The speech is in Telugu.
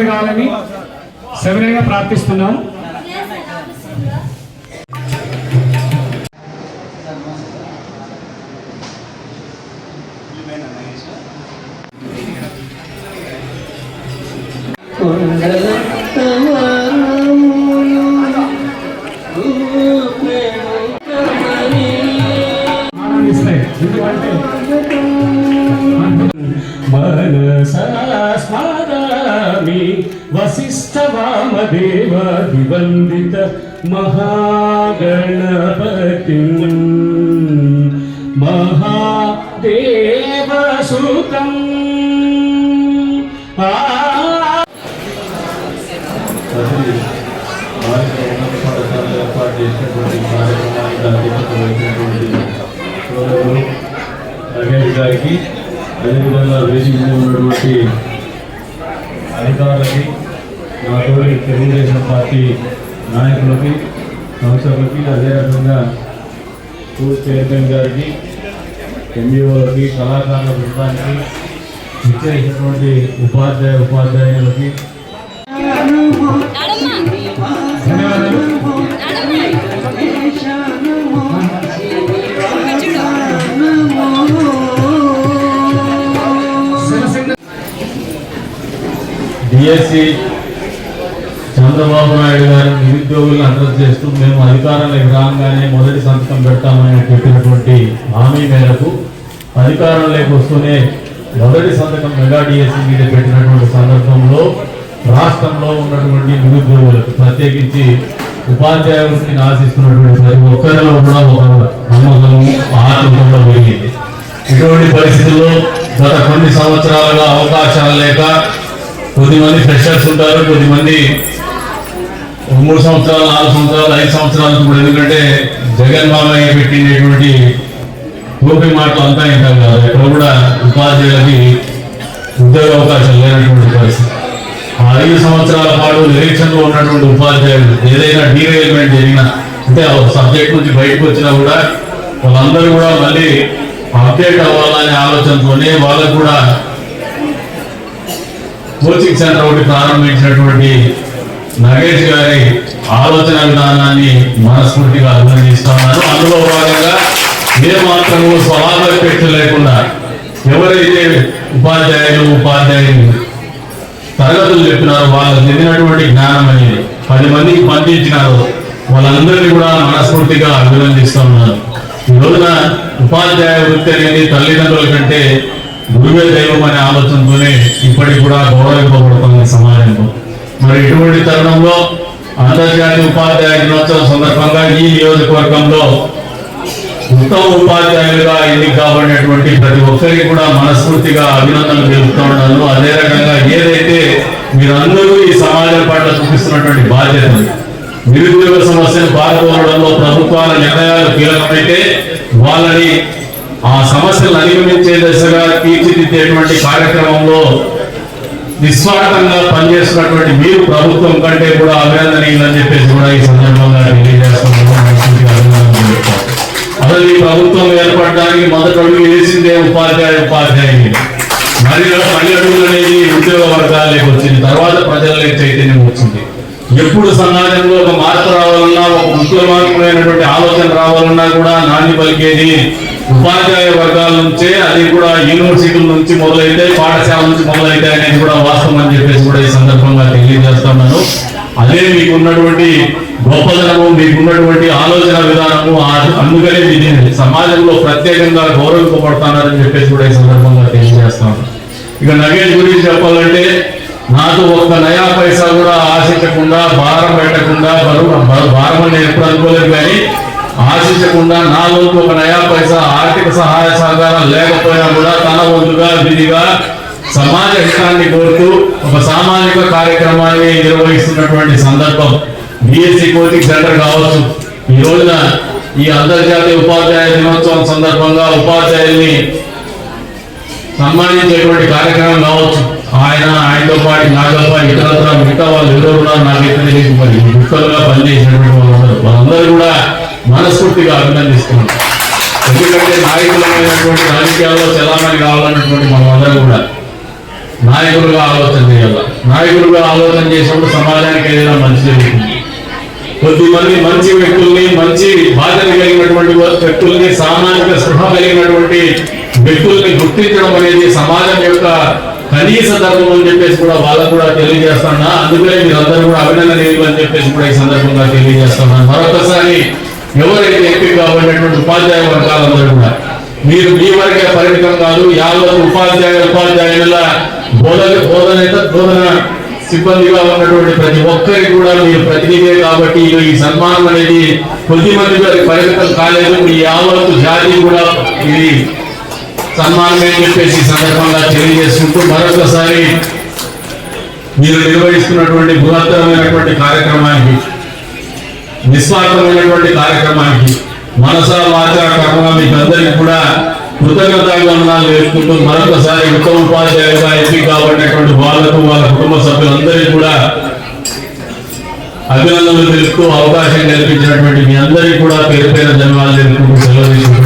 అందరు కావాలని సవినయంగా ప్రార్థిస్తున్నాం. లేదు సార్ ఆనందిస్తాయి ఎందుకంటే మనసా స్మరామి వామదేవ దివందిత మహాగణపతి. మహాదేవ ఏర్పాటు చేసినటువంటి కార్యక్రమానికి వహించినటువంటి గారికి అదేవిధంగా వేదిక ఉన్నటువంటి అధికారులకి నా తోటి తెలుగుదేశం పార్టీ నాయకులకి సంస్థలకి అదే రకంగా స్కూల్ చైర్మన్ గారికి ఎంఈఓలకి కళాకారుల బృందానికి ఇచ్చేసినటువంటి ఉపాధ్యాయ ఉపాధ్యాయులకి. డిఎస్సి చంద్రబాబు నాయుడు గారు నిరుద్యోగులను అడ్రస్ చేస్తూ మేము అధికారంలోకి రాగానే మొదటి సంతకం పెడతామని చెప్పినటువంటి హామీ మేరకు అధికారంలోకి వస్తూనే మొదటి సంతకం మెగా డిఎస్సి మీద పెట్టినటువంటి సందర్భంలో రాష్ట్రంలో ఉన్నటువంటి నిరుద్యోగులకు ప్రత్యేకించి ఉపాధ్యాయ వృత్తిని ఆశిస్తున్నటువంటి ప్రతి ఒక్కరిలో కూడా ఒక నమ్మకం ఆనందంలో పెరిగింది. ఇటువంటి పరిస్థితుల్లో గత కొన్ని సంవత్సరాలుగా అవకాశాలు లేక కొద్దిమంది ఫ్రెషర్స్ ఉంటారు కొద్దిమంది మూడు సంవత్సరాలు నాలుగు సంవత్సరాలు ఐదు సంవత్సరాలు ఇప్పుడు ఎందుకంటే జగన్ బాబాయ్ పెట్టినటువంటి గోపి మాటలు అంతా వింటాం కదా. ఇక్కడ కూడా ఉపాధ్యాయులకి ఉద్యోగ అవకాశం లేనటువంటి పరిస్థితి. ఐదు సంవత్సరాల పాటు నిరీక్షణలో ఉన్నటువంటి ఉపాధ్యాయులు ఏదైనా డీరైల్మెంట్ జరిగినా అంటే ఆ సబ్జెక్ట్ నుంచి బయటకు వచ్చినా కూడా వాళ్ళందరూ కూడా మళ్ళీ అప్డేట్ అవ్వాలనే ఆలోచనతోనే వాళ్ళకు కూడా కోచింగ్ సెంటర్ ఒకటి ప్రారంభించినటువంటి నగేష్ గారి ఆలోచన విధానాన్ని మనస్ఫూర్తిగా అభినందిస్తున్నాను అందులో భాగంగా ఏ మాత్రము స్వలాభ లేకుండా ఎవరైతే ఉపాధ్యాయులు ఉపాధ్యాయులు తరగతులు చెప్పినారో వాళ్ళకు చెందినటువంటి జ్ఞానం అనేది పది మందికి పంపించినారు వాళ్ళందరినీ కూడా మనస్ఫూర్తిగా అభినందిస్తున్నారు ఈ రోజున ఉపాధ్యాయ వృత్తి అనేది తల్లిదండ్రుల కంటే గురువే దైవం అనే ఆలోచనతోనే ఇప్పటికి కూడా గౌరవింపబడుతుంది సమాజంలో. మరి ఇటువంటి తరుణంలో అంతర్జాతీయ ఉపాధ్యాయ దినోత్సవం సందర్భంగా ఈ నియోజకవర్గంలో ఉత్తమ ఉపాధ్యాయులుగా ఎన్నిక కాబడినటువంటి ప్రతి ఒక్కరికి కూడా మనస్ఫూర్తిగా అభినందనలు తెలుపుతూ ఉన్నాను. అదే రకంగా ఏదైతే మీరందరూ ఈ సమాజం పట్ల చూపిస్తున్నటువంటి బాధ్యతలు నిరుద్యోగ సమస్యను పాల్గొనడంలో ప్రభుత్వాల నిర్ణయాలు కీలకమైతే వాళ్ళని ఆ సమస్యలను అధిగమించే దశగా తీర్చిదిద్దేటువంటి కార్యక్రమంలో నిస్వార్థంగా పనిచేస్తున్నటువంటి మీరు ప్రభుత్వం కంటే కూడా అభినందనీయులని చెప్పేసి కూడా ఈ సందర్భంగా తెలియజేస్తున్నాను. అసలు ఈ ప్రభుత్వం ఏర్పడడానికి మొదటి అడుగు వేసిందే ఉపాధ్యాయ ఉపాధ్యాయుని మరి పని అడుగులు అనేది ఉద్యోగ వర్గాలకు వచ్చింది. తర్వాత ప్రజలకు చైతన్యం వచ్చింది? ఎప్పుడు సమాజంలో ఒక మార్పు రావాలన్నా ఒక ఉద్యమాత్మకమైనటువంటి ఆలోచన రావాలన్నా కూడా నాణ్య పలికేది ఉపాధ్యాయ వర్గాల నుంచే అది కూడా యూనివర్సిటీల నుంచి మొదలైతే పాఠశాల నుంచి మొదలైతే అనేది కూడా వాస్తవం అని చెప్పేసి కూడా ఈ సందర్భంగా తెలియజేస్తున్నాను. అదే మీకు ఉన్నటువంటి గొప్పదనము మీకు ఉన్నటువంటి ఆలోచన విధానము అందుకనే దీన్ని సమాజంలో ప్రత్యేకంగా గౌరవింపబడుతున్నారని చెప్పేసి కూడా ఈ సందర్భంగా తెలియజేస్తాను ఇక నగేష్ గురించి చెప్పాలంటే నాకు ఒక్క నయా పైసా కూడా ఆశించకుండా భారం పెట్టకుండా బరువు భారం అని ఎప్పుడు అనుకోలేదు కానీ ఆశించకుండా నా వంతు ఒక నయా పైసా ఆర్థిక సహాయ సహకారం లేకపోయినా కూడా తన వంతుగా విధిగా సమాజ హితాన్ని కోరుతూ ఒక సామాజిక కార్యక్రమాన్ని నిర్వహిస్తున్నటువంటి సందర్భం బిఎస్సి కోచింగ్ సెంటర్ కావచ్చు. ఈ రోజున ఈ అంతర్జాతీయ ఉపాధ్యాయ దినోత్సవం సందర్భంగా ఉపాధ్యాయుల్ని సన్మానించేటువంటి కార్యక్రమం కావచ్చు. ఆయన ఆయనతో పాటు నాతో పాటు ఇతరత్ర మిగతా వాళ్ళు ఎవరు కూడా నాకైతే తెలియదు. మరి గుర్తలుగా పనిచేసినటువంటి వాళ్ళందరూ. వాళ్ళందరూ కూడా మనస్ఫూర్తిగా అభినందిస్తున్నాం. ఎందుకంటే నాయకులమైనటువంటి రాజకీయాల్లో చలామణి కావాలన్నటువంటి మనమందరం కూడా నాయకులుగా ఆలోచన చేయాలి. నాయకులుగా ఆలోచన చేసినప్పుడు సమాజానికి ఏదైనా మంచి జరుగుతుంది. కొద్దిమంది మంచి వ్యక్తుల్ని మంచి బాధ్యత కలిగినటువంటి వ్యక్తుల్ని సామాజిక స్పృహ కలిగినటువంటి వ్యక్తుల్ని గుర్తించడం అనేది సమాజం యొక్క కనీస ధర్మం అని చెప్పేసి కూడా వాళ్ళకు కూడా తెలియజేస్తున్నా అందుకనే మీరందరూ కూడా అభినందనీయులు అని చెప్పేసి కూడా ఈ సందర్భంగా తెలియజేస్తున్నాను మరొకసారి ఎవరైతే ఎంపిక కాబడినటువంటి ఉపాధ్యాయ వర్గాలందరూ కూడా మీరు మీ వరకే పరిమితం కాదు యావత్ ఉపాధ్యాయ ఉపాధ్యాయుల బోధన బోధన బోధన సిబ్బందిగా ఉన్నటువంటి ప్రతి ఒక్కరికి కూడా మీరు ప్రతినిధే కాబట్టి ఈ సన్మానం అనేది కొద్ది మంది వారికి పరిమితం కాలేదు. మీ యావత్తు జాతి కూడా ఇది సన్మానమే చెప్పేసి సందర్భంగా తెలియజేసుకుంటూ మరొకసారి మీరు నిర్వహిస్తున్నటువంటి బృహత్తరమైనటువంటి కార్యక్రమానికి నిస్వార్థమైనటువంటి కార్యక్రమానికి మనసా వాచ కర్మ మీకు అందరికీ కూడా కృతజ్ఞతాభివందనాలు వేసుకుంటూ మరొకసారి ఉత్తమ ఉపాధ్యాయులుగా ఎంపిక కాబట్టినటువంటి వాళ్ళకు వాళ్ళ కుటుంబ సభ్యులందరికీ కూడా అభినందనలు తెలుపుతూ అవకాశం కల్పించినటువంటి మీ అందరికీ కూడా పేరు పేరు ధన్యవాదాలు తెలుపుకుంటూ సెలవు తీసుకుంటున్నాను.